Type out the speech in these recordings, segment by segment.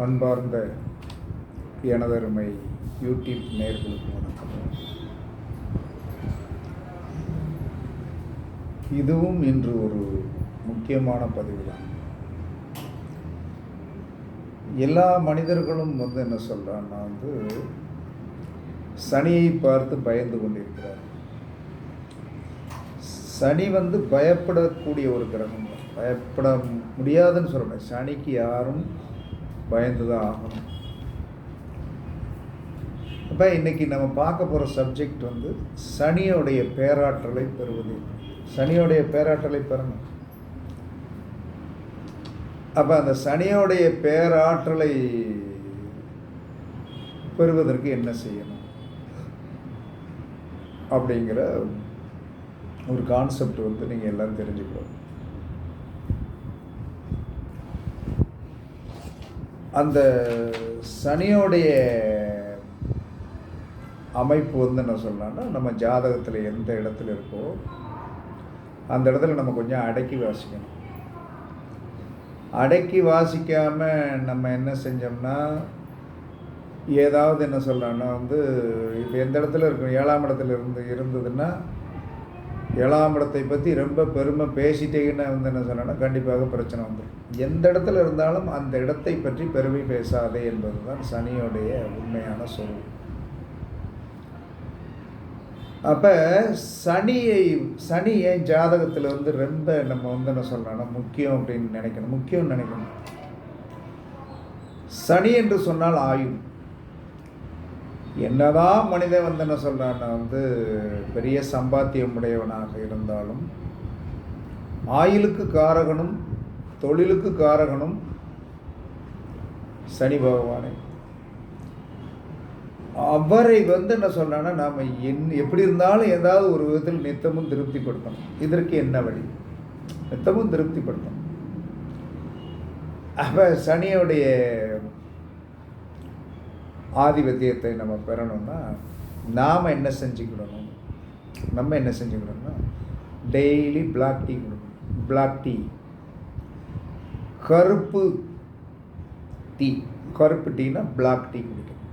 அன்பார்ந்த எனதருமை யூடியூப் நேர்களுக்கு வணக்கம். இதுவும் இன்று ஒரு முக்கியமான பதிவு தான் எல்லா மனிதர்களும் வந்து என்ன சொல்கிறான்னா வந்து சனியை பார்த்து பயந்து கொண்டிருக்கிறார் சனி வந்து பயப்படக்கூடிய ஒரு கிரகம் தான். பயப்பட முடியாதுன்னு சொல்லணும் சனிக்கு யாரும் பயந்து தான் ஆகணும். அப்போ இன்னைக்கு நம்ம பார்க்க போகிற சப்ஜெக்ட் வந்து சனியோடைய பேராற்றலை பெறுவது. சனியோடைய பேராற்றலை பெறணும். அப்போ அந்த சனியோடைய பேராற்றலை பெறுவதற்கு என்ன செய்யணும்? அப்படிங்கிற ஒரு கான்செப்ட் வந்து நீங்கள் எல்லாம் தெரிஞ்சுக்கணும். அந்த சனியோடைய அமைப்பு வந்து என்ன சொல்லலாம்னா நம்ம ஜாதகத்தில் எந்த இடத்துல இருக்கோ அந்த இடத்துல நம்ம கொஞ்சம் அடக்கி வாசிக்கணும். அடக்கி வாசிக்காமல் நம்ம என்ன செஞ்சோம்னா ஏதாவது என்ன சொல்லலாம்னா வந்து இப்போ எந்த இடத்துல இருக்கும் ஏழாம் இடத்துல இருந்து இருந்ததுன்னா ஏழாம் இடத்தை பற்றி ரொம்ப பெருமை பேசிட்டீங்கன்னு வந்து என்ன சொன்னோன்னா கண்டிப்பாக பிரச்சனை வந்துடும் எந்த இடத்துல இருந்தாலும் அந்த இடத்தை பற்றி பெருமை பேசாதே என்பது தான் சனியோடைய உண்மையான சொல். அப்போ சனியை சனி ஏன் ஜாதகத்தில் வந்து ரொம்ப நம்ம வந்து என்ன சொல்லணும்னா முக்கியம் அப்படின்னு நினைக்கணும் முக்கியம்னு நினைக்கணும். சனி என்று சொன்னால் ஆயுள். என்னதான் மனித வந்து என்ன சொல்கிறான்னா வந்து பெரிய சம்பாத்தியம் உடையவனாக இருந்தாலும் ஆயிலுக்கு காரகனும் தொழிலுக்கு காரகனும் சனி பகவானே. அவரை வந்து என்ன சொல்றான்னா நாம் என் எப்படி இருந்தாலும் ஏதாவது ஒரு விதத்தில் நித்தமும் திருப்திப்படுத்தணும். இதற்கு என்ன வழி? நித்தமும் திருப்திப்படுத்தணும். அப்போ சனியோடைய ஆதிபத்தியத்தை நம்ம பெறணும்னா நாம் என்ன செஞ்சுக்கிடணும்? நம்ம என்ன செஞ்சுக்கிடணும்னா டெய்லி பிளாக் டீ கொடுக்கணும். பிளாக் டீ கருப்பு டீ கருப்பு டீனா பிளாக் டீ குடிக்கணும்.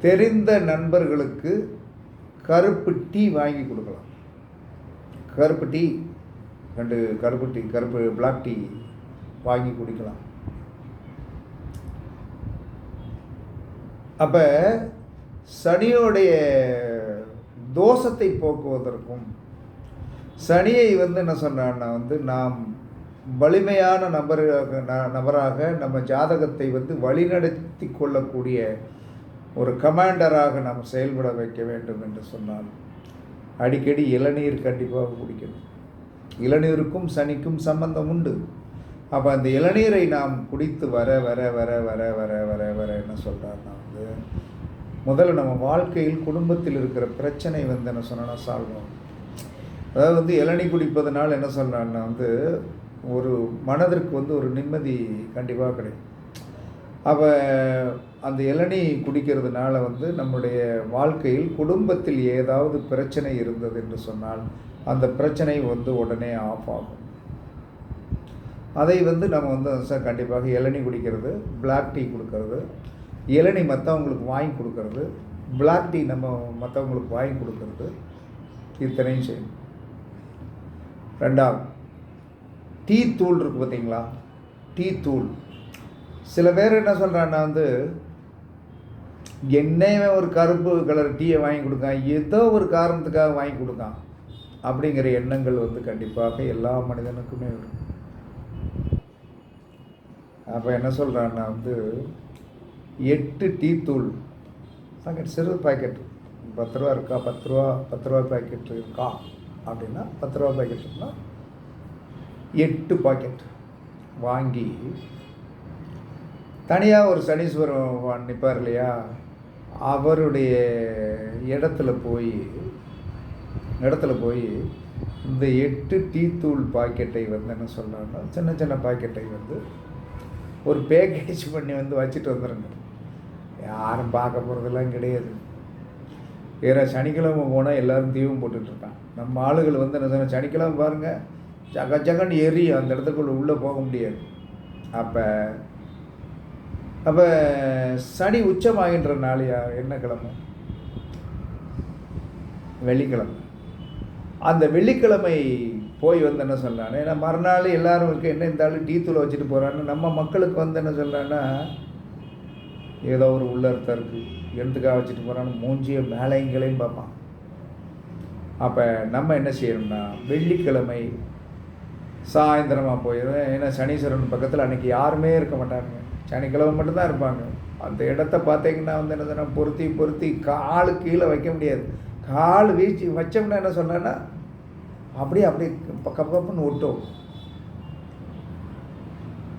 தெரிந்த நண்பர்களுக்கு கருப்பு டீ வாங்கி கொடுக்கலாம். கருப்பு டீ ரெண்டு கருப்பு டீ கருப்பு பிளாக் டீ வாங்கி குடிக்கலாம். அப்போ சனியோடைய தோஷத்தை போக்குவதற்கும் சனியை வந்து என்ன சொன்னான்னா வந்து நாம் வலிமையான நபராக ந- நபராக நம்ம ஜாதகத்தை வந்து வழிநடத்தி கொள்ளக்கூடிய ஒரு கமாண்டராக நாம் செயல்பட வைக்க வேண்டும் என்று சொன்னால் அடிக்கடி இளநீர் கண்டிப்பாக குடிக்கணும். இளநீருக்கும் சனிக்கும் சம்பந்தம் உண்டு. அப்போ அந்த இளநீரை நாம் குடித்து வர வர வர வர வர வர வர என்ன சொல்கிறாருன்னா வந்து முதல்ல நம்ம வாழ்க்கையில் குடும்பத்தில் இருக்கிற பிரச்சனை வந்து என்ன சொன்னா சால்வ் ஆகும் அதாவது வந்து இளநீ குடிப்பதனால் என்ன சொல்கிறான்னா வந்து ஒரு மனதிற்கு வந்து ஒரு நிம்மதி கண்டிப்பாக கிடைக்கும். அப்போ அந்த இளநீ குடிக்கிறதுனால வந்து நம்முடைய வாழ்க்கையில் குடும்பத்தில் ஏதாவது பிரச்சனை இருந்தது என்று சொன்னால் அந்த பிரச்சனை வந்து உடனே ஆஃப் ஆகும். அதை வந்து நம்ம வந்து சார் கண்டிப்பாக இளநீ குடிக்கிறது பிளாக் டீ கொடுக்கறது இளநீ மற்றவங்களுக்கு வாங்கி கொடுக்கறது பிளாக் டீ நம்ம மற்றவங்களுக்கு வாங்கி கொடுக்கறது இத்தனையும் செய்யணும். ரெண்டாவது டீ தூள் இருக்குது பார்த்தீங்களா டீ தூள். சில பேர் என்ன சொல்கிறான்னா வந்து என்னையுமே ஒரு கருப்பு கலர் டீயை வாங்கி கொடுக்கான் ஏதோ ஒரு காரணத்துக்காக வாங்கி கொடுக்கான் அப்படிங்கிற எண்ணங்கள் வந்து கண்டிப்பாக எல்லா மனிதனுக்குமே வரும். அப்போ என்ன சொல்கிறான்னா வந்து எட்டு டீ தூள். பாக்கெட் சிறு பாக்கெட் பத்து ரூபா இருக்கா? பத்து ரூபா பத்து ரூபா பாக்கெட் இருக்கா? அப்படின்னா பத்து ரூபா பாக்கெட் எட்டு பாக்கெட் வாங்கி தனியாக ஒரு சனீஸ்வரன் நிற்பார் இல்லையா? அவருடைய இடத்துல போய் இடத்துல போய் இந்த எட்டு டீ தூள் பாக்கெட்டை வந்து என்ன சொல்கிறாங்கன்னா சின்ன சின்ன பாக்கெட்டை வந்து ஒரு பேக்கேஜ் பண்ணி வந்து வச்சுட்டு வந்துடுங்க யாரும் பார்க்க போகிறதெல்லாம் கிடையாது. வேற சனிக்கிழமை போனால் எல்லோரும் தீபம் போட்டுட்ருக்கான் நம்ம ஆளுகள் வந்து என்ன சொன்ன சனிக்கிழமை பாருங்கள் ஜக ஜகன் எரியும் அந்த இடத்துக்குள்ளே உள்ளே போக முடியாது. அப்போ அப்போ சனி உச்சமாகின்ற நாளையா என்ன கிழமை? வெள்ளிக்கிழமை. அந்த வெள்ளிக்கிழமை போய் வந்து என்ன சொல்கிறான் ஏன்னா மறுநாள் எல்லாரும் இருக்கு என்ன இந்த ஆள் டீ தூள் வச்சுட்டு போகிறான்னு நம்ம மக்களுக்கு வந்து என்ன சொல்லலான்னா ஏதோ ஒரு உள்ளர்த்தம் இருக்குது எழுத்துக்காக வச்சுட்டு போகிறான்னு மூஞ்சிய மேலைங்களையும் பார்ப்பான். அப்போ நம்ம என்ன செய்யணும்னா வெள்ளிக்கிழமை சாயந்தரமாக போயிடும் ஏன்னா சனீஸ்வரன் பக்கத்தில் அன்றைக்கி யாருமே இருக்க மாட்டாங்க சனிக்கிழமை மட்டும்தான் இருப்பாங்க. அந்த இடத்த பார்த்தீங்கன்னா வந்து என்ன சொன்னால் பொருத்தி பொருத்தி காலு கீழே வைக்க முடியாது. கால் வீச்சு வச்சோம்னா என்ன சொன்னேன்னா அப்படியே அப்படியே பக்க கப்புன்னு ஒட்டும்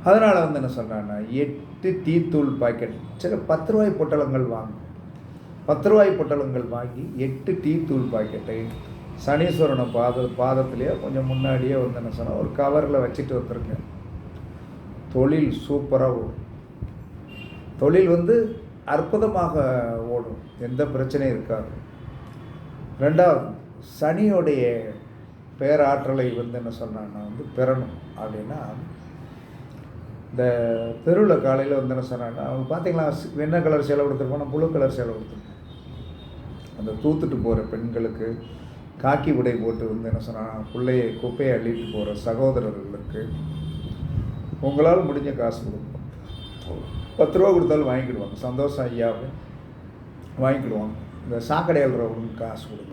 அதனால் வந்து என்ன சொல்கிறாங்கன்னா எட்டு டீத்தூள் பாக்கெட். சரி பத்து ரூபாய் பொட்டலங்கள் வாங்கும். பத்து ரூபாய் பொட்டலங்கள் வாங்கி எட்டு டீத்தூள் பாக்கெட்டை சனீஸ்வரனை பாத பாதத்திலேயே கொஞ்சம் முன்னாடியே வந்து என்ன சொன்னால் ஒரு கவரில் வச்சுட்டு வந்துருங்க. தொழில் சூப்பராக ஓடும். தொழில் வந்து அற்புதமாக ஓடும். எந்த பிரச்சனையும் இருக்காது. ரெண்டாவது சனியோடைய பேராற்றலை வந்து என்ன சொன்னான்னா வந்து பெறணும் அப்படின்னா இந்த தெருவில் காலையில் வந்து என்ன சொன்னாங்கன்னா அவங்க பார்த்தீங்களா என்ன கலர் சேலை கொடுத்துருப்போம் ப்ளூ கலர் சேலை கொடுத்துருப்போம் அந்த தூத்துட்டு போகிற பெண்களுக்கு காக்கி உடை போட்டு வந்து என்ன சொன்னால் பிள்ளையை குப்பையை அள்ளிட்டு போகிற சகோதரர்களுக்கு உங்களால் முடிஞ்ச காசு கொடுக்கும் பத்து ரூபா கொடுத்தாலும் வாங்கிக்கிடுவாங்க. சந்தோஷம் ஐயாவை வாங்கிக்கிடுவாங்க. இந்த சாக்கடை அழுறவங்களுக்கு காசு கொடுங்க.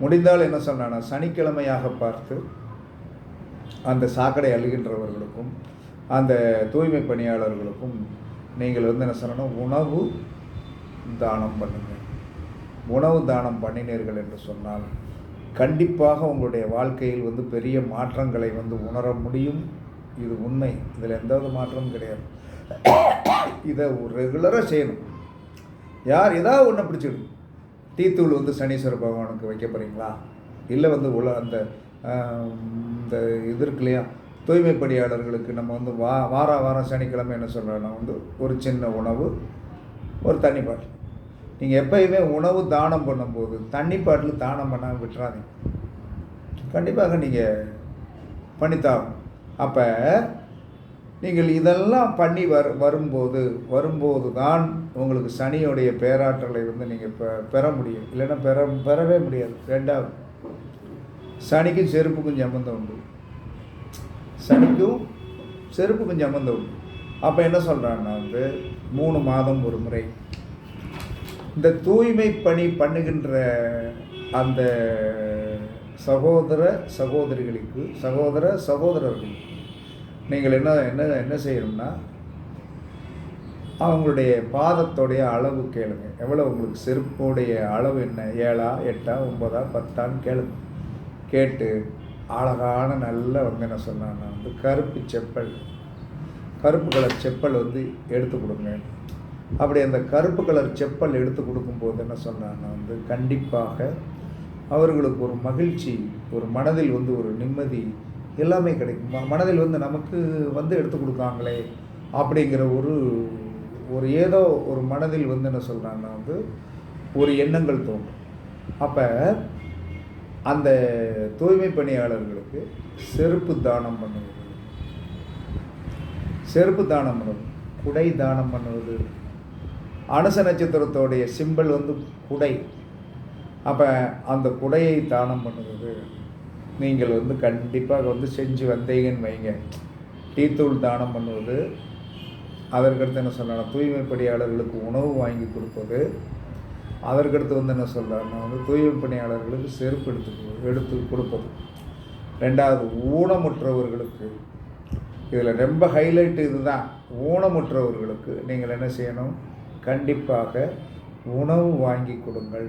முடிந்தால் என்ன சொன்னான்னா சனிக்கிழமையாக பார்த்து அந்த சாக்கடை அழுகின்றவர்களுக்கும் அந்த தூய்மை பணியாளர்களுக்கும் நீங்கள் வந்து என்ன சொல்லணும் உணவு தானம் பண்ணுங்கள் உணவு தானம் பண்ணினீர்கள் என்று சொன்னால் கண்டிப்பாக உங்களுடைய வாழ்க்கையில் வந்து பெரிய மாற்றங்களை வந்து உணர முடியும். இது உண்மை. இதில் எந்த ஒரு மாற்றமும் கிடையாது. இதை ரெகுலராக செய்யணும். யார் ஏதாவது ஒன்று பிடிச்சிடும் டீத்தூள் வந்து சனீஸ்வர பகவானுக்கு வைக்க போகிறீங்களா இல்லை வந்து உல அந்த இந்த இது இருக்கு இல்லையா? தூய்மை பணியாளர்களுக்கு நம்ம வந்து வா வார வாரம் சனிக்கிழமை என்ன சொல்கிறோன்னா வந்து ஒரு சின்ன உணவு ஒரு தண்ணி பாட்டில். நீங்கள் எப்பயுமே உணவு தானம் பண்ணும்போது தண்ணி பாட்டில் தானம் பண்ணாமல் விட்டுறாதீங்க. கண்டிப்பாக நீங்கள் பண்ணித்தாகும் அப்போ நீங்கள் இதெல்லாம் பண்ணி வர வரும்போது வரும்போது தான் உங்களுக்கு சனியோடைய பேராற்றலை வந்து நீங்கள் பெ பெற முடியும். இல்லைன்னா பெற பெறவே முடியாது. ரெண்டாவது சனிக்கும் செருப்புக்கும் சம்மந்தம் உண்டு. சனிக்கும் செருப்புக்கும் சம்மந்தம் உண்டு. அப்போ என்ன சொல்கிறாங்கன்னா வந்து மூணு மாதம் ஒரு முறை. இந்த தூய்மை பணி பண்ணுகின்ற அந்த சகோதர சகோதரிகளுக்கு சகோதர சகோதரர்களுக்கு நீங்கள் என்ன என்ன என்ன செய்யணும்னா அவங்களுடைய பாதத்தோடைய அளவு கேளுங்க. எவ்வளோ உங்களுக்கு செருப்போடைய அளவு என்ன? ஏழா எட்டா ஒம்பதா பத்தான்னு கேளுங்க. கேட்டு அழகான நல்ல வந்து என்ன சொன்னான்னா வந்து கருப்பு செப்பல். கருப்பு கலர் செப்பல் வந்து எடுத்து கொடுங்க. அப்படி அந்த கருப்பு கலர் செப்பல் எடுத்து கொடுக்கும்போது என்ன சொன்னான்னா வந்து கண்டிப்பாக அவர்களுக்கு ஒரு மகிழ்ச்சி ஒரு மனதில் வந்து ஒரு நிம்மதி எல்லாமே கிடைக்கும். மனதில் வந்து நமக்கு வந்து எடுத்து கொடுக்காங்களே அப்படிங்கிற ஒரு ஒரு ஏதோ ஒரு மனதில் வந்து என்ன சொல்கிறாங்கன்னா வந்து ஒரு எண்ணங்கள் தோன்றும். அப்போ அந்த தூய்மை பணியாளர்களுக்கு செருப்பு தானம் பண்ணுவது செருப்பு தானம் பண்ணுவது குடை தானம் பண்ணுவது அனுச நட்சத்திரத்தோடைய சிம்பிள் வந்து குடை. அப்போ அந்த குடையை தானம் பண்ணுவது நீங்கள் வந்து கண்டிப்பாக வந்து செஞ்சு வந்தீங்கன்னு வைங்க. டீத்தூள் தானம் பண்ணுவது அதற்கடுத்து என்ன சொல்லலாம் தூய்மை பணியாளர்களுக்கு உணவு வாங்கி கொடுப்பது அதற்கடுத்து வந்து என்ன சொல்கிறாங்கன்னா வந்து தூய்மை பணியாளர்களுக்கு செருப்பு எடுத்து எடுத்து கொடுப்பது. ரெண்டாவது ஊனமுற்றவர்களுக்கு இதில் ரொம்ப ஹைலைட் இதுதான். ஊனமுற்றவர்களுக்கு நீங்கள் என்ன செய்யணும்? கண்டிப்பாக உணவு வாங்கி கொடுங்கள்.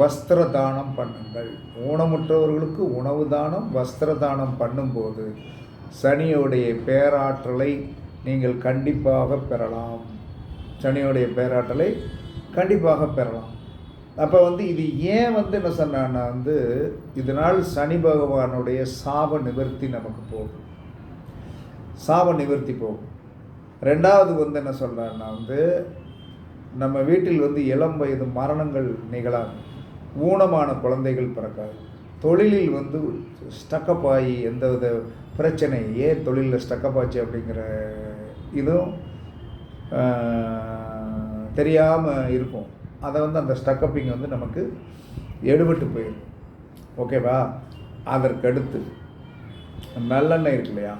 வஸ்திர தானம் பண்ணுங்கள். ஊனமுற்றவர்களுக்கு உணவு தானம் வஸ்திர தானம் பண்ணும்போது சனியோடைய பேராற்றலை நீங்கள் கண்டிப்பாக பெறலாம். சனியோடைய பேராற்றலை கண்டிப்பாக பெறலாம். அப்போ வந்து இது ஏன் வந்து என்ன சொன்னான்னா வந்து இதனால் சனி பகவானுடைய சாப நிவர்த்தி நமக்கு போகும். சாப நிவர்த்தி போகும். ரெண்டாவது வந்து என்ன சொல்கிறான்னா வந்து நம்ம வீட்டில் வந்து இளம் வயது மரணங்கள் நிகழாது. ஊனமான குழந்தைகள் பிறக்காது. தொழிலில் வந்து ஸ்டக்கப் ஆகி எந்த வித பிரச்சனை ஏன் தொழிலில் ஸ்டக்கப் ஆச்சு அப்படிங்கிற இதுவும் தெரியாமல் இருக்கும். அதை வந்து அந்த ஸ்டக்கப்பிங் வந்து நமக்கு எடுபட்டு போயிடும் ஓகேவா அதற்கடுத்து நல்லெண்ணெய் இருக்கு இல்லையா?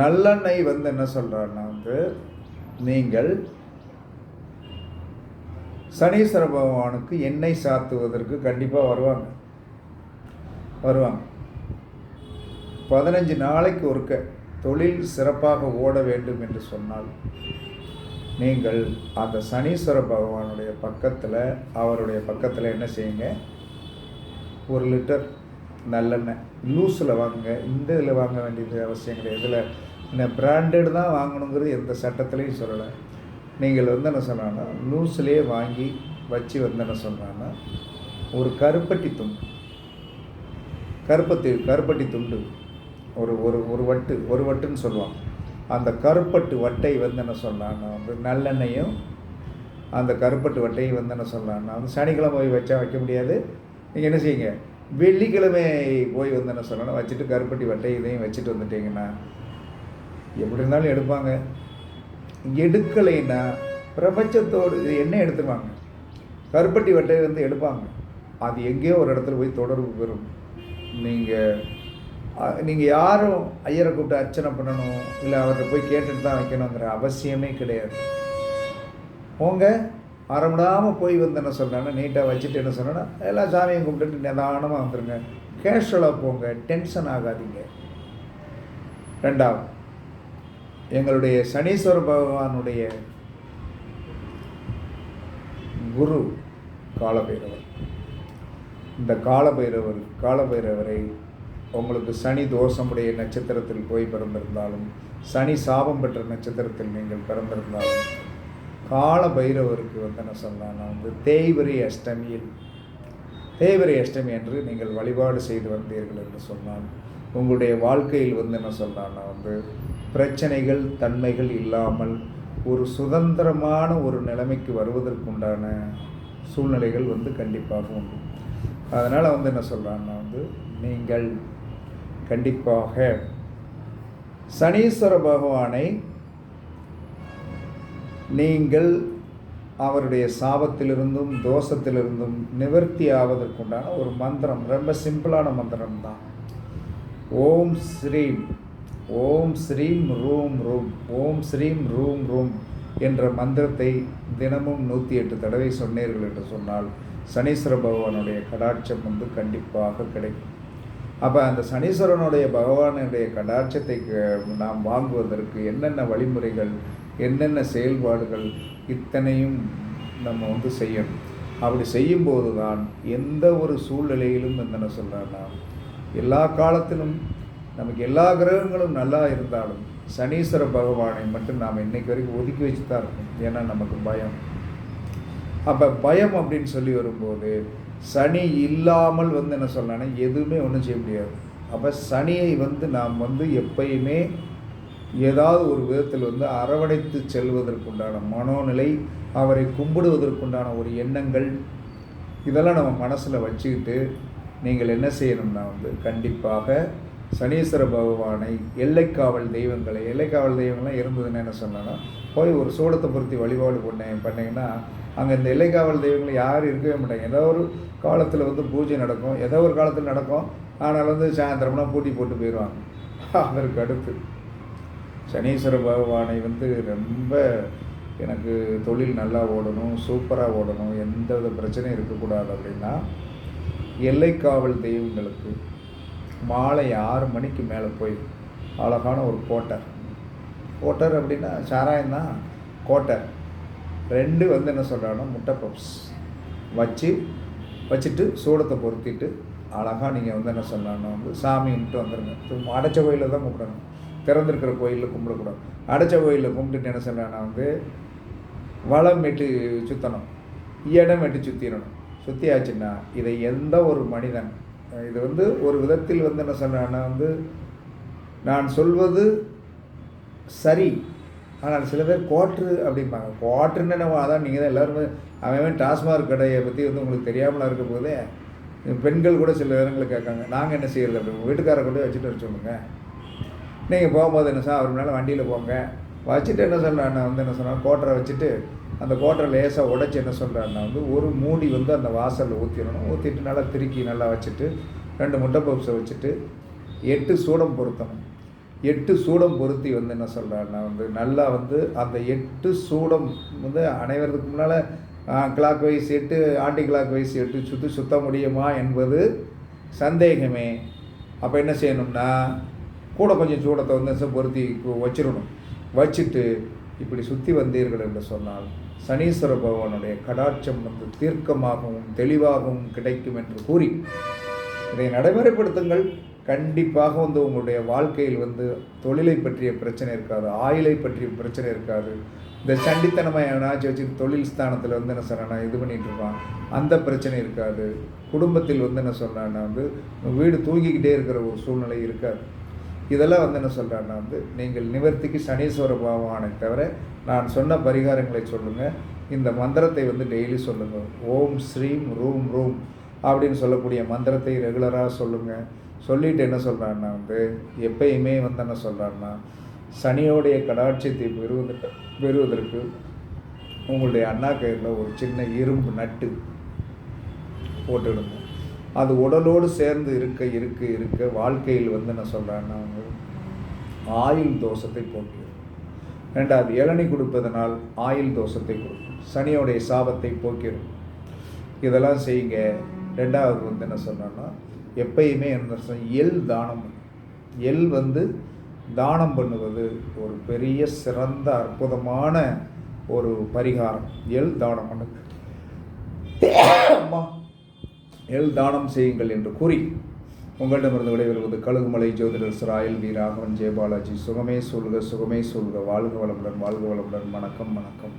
நல்லெண்ணெய் வந்து என்ன சொல்கிறாருன்னா வந்து நீங்கள் சனீஸ்வர பகவானுக்கு எண்ணெய் சாத்துவதற்கு கண்டிப்பாக வருவாங்க. வருவாங்க. பதினஞ்சு நாளைக்கு ஒருக்க தொழில் சிறப்பாக ஓட வேண்டும் என்று சொன்னால் நீங்கள் அந்த சனீஸ்வர பகவானுடைய பக்கத்தில் அவருடைய பக்கத்தில் என்ன செய்யுங்க? ஒரு லிட்டர் நல்லெண்ணெய் லூஸில் வாங்குங்க. இந்த இதில் வாங்க வேண்டியது அவசியம் கிடையாது. இதில் இந்த பிராண்டட் தான் வாங்கணுங்கிறது எந்த சட்டத்துலேயும் சொல்லலை. நீங்கள் வந்து என்ன சொன்னான்னா லூஸ்லேயே வாங்கி வச்சு வந்து என்ன சொன்னான்னா ஒரு கருப்பட்டி துண்டு கருப்பத்தி கருப்பட்டி துண்டு ஒரு ஒரு ஒரு வட்டு ஒரு வட்டுன்னு சொல்லுவாங்க. அந்த கருப்பட்டு வட்டை வந்து என்ன சொன்னான்னா வந்து நல்லெண்ணெயும் அந்த கருப்பட்டு வட்டையும் வந்து என்ன சொல்லலான்னா வந்து சனிக்கிழமை போய் வச்சா வைக்க முடியாது. நீங்கள் என்ன செய்யுங்க? வெள்ளிக்கிழமை போய் வந்து என்ன சொல்லணும் வச்சுட்டு கருப்பட்டி வட்டை இதையும் வச்சுட்டு வந்துட்டீங்கன்னா எப்படி இருந்தாலும் எடுப்பாங்க. எடுக்கலைன்னா பிரபஞ்சத்தோடு என்ன எடுத்துருவாங்க கருப்பட்டி வட்டை வந்து எடுப்பாங்க. அது எங்கேயோ ஒரு இடத்துல போய் தொடர்பு பெறும். நீங்கள் நீங்கள் யாரும் ஐயரை கூப்பிட்டு அர்ச்சனை பண்ணணும் இல்லை அவர்கிட்ட போய் கேட்டுட்டு தான் வைக்கணுங்கிற அவசியமே கிடையாது. போங்க. அறமிடாமல் போய் வந்து என்ன சொல்கிறேன்னா நீட்டாக வச்சுட்டு என்ன சொல்கிறேன்னா எல்லாம் சாமியை கும்பிட்டுட்டு நிதானமாக வந்துடுங்க கேஷுவலாக போங்க. டென்ஷன் ஆகாதீங்க. ரெண்டாவது எங்களுடைய சனீஸ்வர பகவானுடைய குரு காலபைரவர். இந்த காலபைரவர் காலபைரவரை உங்களுக்கு சனி தோஷமுடைய நட்சத்திரத்தில் போய் பிறந்திருந்தாலும் சனி சாபம் பெற்ற நட்சத்திரத்தில் நீங்கள் பிறந்திருந்தாலும் கால பைரவருக்கு வந்து என்ன சொல்லலாம்னா வந்து தேய்வரி அஷ்டமியில் தேய்வரி அஷ்டமி என்று நீங்கள் வழிபாடு செய்து வந்தீர்கள் என்று சொன்னால் உங்களுடைய வாழ்க்கையில் வந்து என்ன சொல்லலாம்னா வந்து பிரச்சனைகள் தன்மைகள் இல்லாமல் ஒரு சுதந்திரமான ஒரு நிலைமைக்கு வருவதற்குண்டான சூழ்நிலைகள் வந்து கண்டிப்பாக உண்டு. அதனால் வந்து என்ன சொல்கிறாங்கன்னா வந்து நீங்கள் கண்டிப்பாக சனீஸ்வர பகவானை நீங்கள் அவருடைய சாபத்திலிருந்தும் தோஷத்திலிருந்தும் நிவர்த்தி ஆவதற்குண்டான ஒரு மந்திரம் ரொம்ப சிம்பிளான மந்திரம் தான் ஓம் ஸ்ரீம் ஓம் ஸ்ரீம் ரூம் ரூம் ஓம் ஸ்ரீம் ரூம் ரூம் என்ற மந்திரத்தை தினமும் நூற்றி எட்டு தடவை சொன்னீர்கள் என்று சொன்னால் சனீஸ்வர பகவானுடைய கடாட்சம் வந்து கண்டிப்பாக கிடைக்கும். அப்போ அந்த சனீஸ்வரனுடைய பகவானுடைய கடாட்சத்தை நாம் வாங்குவதற்கு என்னென்ன வழிமுறைகள் என்னென்ன செயல்பாடுகள் இத்தனையும் நம்ம வந்து செய்யணும். அப்படி செய்யும்போது தான் எந்த ஒரு சூழ்நிலையிலும் என்னென்ன சொல்கிறேன்னா எல்லா காலத்திலும் நமக்கு எல்லா கிரகங்களும் நல்லா இருந்தாலும் சனீஸ்வர பகவானை மட்டும் நாம் இன்னைக்கு வரைக்கும் ஒதுக்கி வச்சு தான் இருக்கோம் ஏன்னா நமக்கு பயம். அப்போ பயம் அப்படின்னு சொல்லி வரும்போது சனி இல்லாமல் வந்து என்ன சொல்லலாம்னா எதுவுமே ஒன்றும் செய்ய முடியாது. அப்போ சனியை வந்து நாம் வந்து எப்பயுமே ஏதாவது ஒரு விதத்தில் வந்து அரவணைத்து செல்வதற்குண்டான மனோநிலை அவரை கும்பிடுவதற்குண்டான ஒரு எண்ணங்கள் இதெல்லாம் நம்ம மனசில் வச்சுக்கிட்டு நீங்கள் என்ன செய்யணும்னா வந்து கண்டிப்பாக சனீஸ்வர பகவானை எல்லைக்காவல் தெய்வங்களை எல்லைக்காவல் தெய்வங்கள்லாம் இருந்ததுன்னு என்ன சொன்னோன்னா போய் ஒரு சூடத்தை பொருத்தி வழிபாடு பண்ணேன் பண்ணிங்கன்னா அங்கே இந்த எல்லைக்காவல் தெய்வங்கள் யாரும் இருக்கவே மாட்டாங்க. ஏதோ ஒரு காலத்தில் வந்து பூஜை நடக்கும் ஏதோ ஒரு காலத்தில் நடக்கும் ஆனால் வந்து சாயந்தரம்னா பூட்டி போட்டு போயிடுவாங்க. அதற்கு அடுத்து. சனீஸ்வர பகவானை வந்து ரொம்ப எனக்கு தொழில் நல்லா ஓடணும் சூப்பராக ஓடணும் எந்த வித பிரச்சனையும் இருக்கக்கூடாது அப்படின்னா எல்லைக்காவல் தெய்வங்களுக்கு மாலை ஆறு மணிக்கு மேலே போய் அழகான ஒரு கோட்டர். கோட்டர் அப்படின்னா சாராயம் தான் கோட்டர். ரெண்டு வந்து என்ன சொல்கிறாங்கன்னா முட்டை பப்ஸ். வச்சு வச்சுட்டு சூடத்தை பொருத்திட்டு அழகாக நீங்கள் வந்து என்ன சொல்லலாம்னா வந்து சாமி கும்பிட்டு வந்துடுங்க அடைச்ச கோயிலில் தான் கும்பிடணும். திறந்திருக்கிற கோயிலில் கும்பிடக்கூடாது. அடைச்ச கோயிலில் கும்பிட்டுட்டு என்ன சொல்கிறேன்னா வந்து வளம் வெட்டி சுற்றணும் இடம் வெட்டி சுற்றிடணும் சுற்றியாச்சுன்னா இதை எந்த ஒரு மனிதன் இது வந்து ஒரு விதத்தில் வந்து என்ன சொன்னான்னா வந்து நான் சொல்வது சரி ஆனால் சில பேர் குவாட்ரு அப்படிம்பாங்க. குவாட்ருன்னு என்ன அதான் நீங்கள் தான் எல்லாருமே அவன் டாஸ்மாக் கடையை பற்றி வந்து உங்களுக்கு தெரியாமலாம் இருக்க போதே பெண்கள் கூட சில நேரங்களில் கேட்காங்க. நாங்கள் என்ன செய்கிறது அப்படி வீட்டுக்காரரை கொண்டு வச்சுட்டு வர சொல்லுங்க. நீங்கள் போகும்போது என்ன சார் அவர் மேலே வண்டியில் போங்க. வச்சுட்டு என்ன சொல்கிறான்னா வந்து என்ன சொன்னால் கோட்டரை வச்சுட்டு அந்த கோட்டரை லேசாக உடைச்சி என்ன சொல்கிறாருன்னா வந்து ஒரு மூடி வந்து அந்த வாசலில் ஊற்றிடணும் ஊற்றிட்டு நல்லா திருக்கி நல்லா வச்சுட்டு ரெண்டு முட்டை பப்ஸை வச்சுட்டு எட்டு சூடம் பொருத்தணும். எட்டு சூடம் பொருத்தி வந்து என்ன சொல்கிறாருன்னா வந்து நல்லா வந்து அந்த எட்டு சூடம் வந்து அனைவருக்கு முன்னால் கிளாக் வைஸ் எட்டு ஆண்டி கிளாக் வைஸ் எட்டு சுற்றி சுத்த முடியுமா என்பது சந்தேகமே. அப்போ என்ன செய்யணும்னா கூட கொஞ்சம் சூடத்தை வந்து பொருத்தி வச்சிடணும். வச்சுட்டு இப்படி சுற்றி வந்தீர்கள் என்று சொன்னால் சனீஸ்வர பகவானுடைய கடாட்சம் வந்து தீர்க்கமாகவும் தெளிவாகவும் கிடைக்கும் என்று கூறி இதை நடைமுறைப்படுத்துங்கள். கண்டிப்பாக வந்து உங்களுடைய வாழ்க்கையில் வந்து தொழிலை பற்றிய பிரச்சனை இருக்காது ஆயிலை பற்றிய பிரச்சனை இருக்காது. இந்த சண்டித்தனமாக எவனாச்சும் வச்சு தொழில் ஸ்தானத்தில் வந்து என்ன சொன்னா இது பண்ணிட்டு இருப்பான். அந்த பிரச்சனை இருக்காது. குடும்பத்தில் வந்து என்ன சொன்னான்னா வந்து வீடு தூங்கிக்கிட்டே இருக்கிற ஒரு சூழ்நிலை இருக்காது. இதெல்லாம் வந்து என்ன சொல்கிறான்னா வந்து நீங்கள் நிவர்த்திக்கு சனீஸ்வர பகவானை தவிர நான் சொன்ன பரிகாரங்களை சொல்லுங்கள் இந்த மந்திரத்தை வந்து டெய்லி சொல்லுங்கள் ஓம் ஸ்ரீம் ரூம் ரூம் அப்படின்னு சொல்லக்கூடிய மந்திரத்தை ரெகுலராக சொல்லுங்கள் சொல்லிட்டு என்ன சொல்கிறான்னா வந்து எப்பயுமே வந்து என்ன சொல்கிறான்னா சனியோடைய கடாட்சியத்தை பெறுவதற்கு பெறுவதற்கு உங்களுடைய அண்ணா கையில் ஒரு சின்ன இரும்பு நட்டு போட்டுடுங்க. அது உடலோடு சேர்ந்து இருக்க இருக்க இருக்க வாழ்க்கையில் வந்து என்ன சொல்கிறேன்னா ஆயில் ஆயுள் தோஷத்தை போக்கிடும் ரெண்டாவது இளநி கொடுப்பதனால் ஆயுள் தோஷத்தை கொடுக்கும் சனியோடைய சாபத்தை போக்கிடும் இதெல்லாம் செய்யுங்க. ரெண்டாவது வந்து என்ன சொன்னோன்னா எப்பயுமே என்ன எல் எள் தானம் எல் எள் வந்து தானம் பண்ணுவது ஒரு பெரிய சிறந்த அற்புதமான ஒரு பரிகாரம். எள் தானம் பண்ணுங்க அம்மா நெல் தானம் செய்யுங்கள் என்று கூறி உங்களிடமிருந்து விடைபெறுவது கழுகுமலை ஜோதிடர் சிராயல் வி ராகவன் ஜெயபாலாஜி. சுகமே சொல்க சுகமே சொல்க வாழ்க வளமுடன் வாழ்க வளமுடன். வணக்கம் வணக்கம்.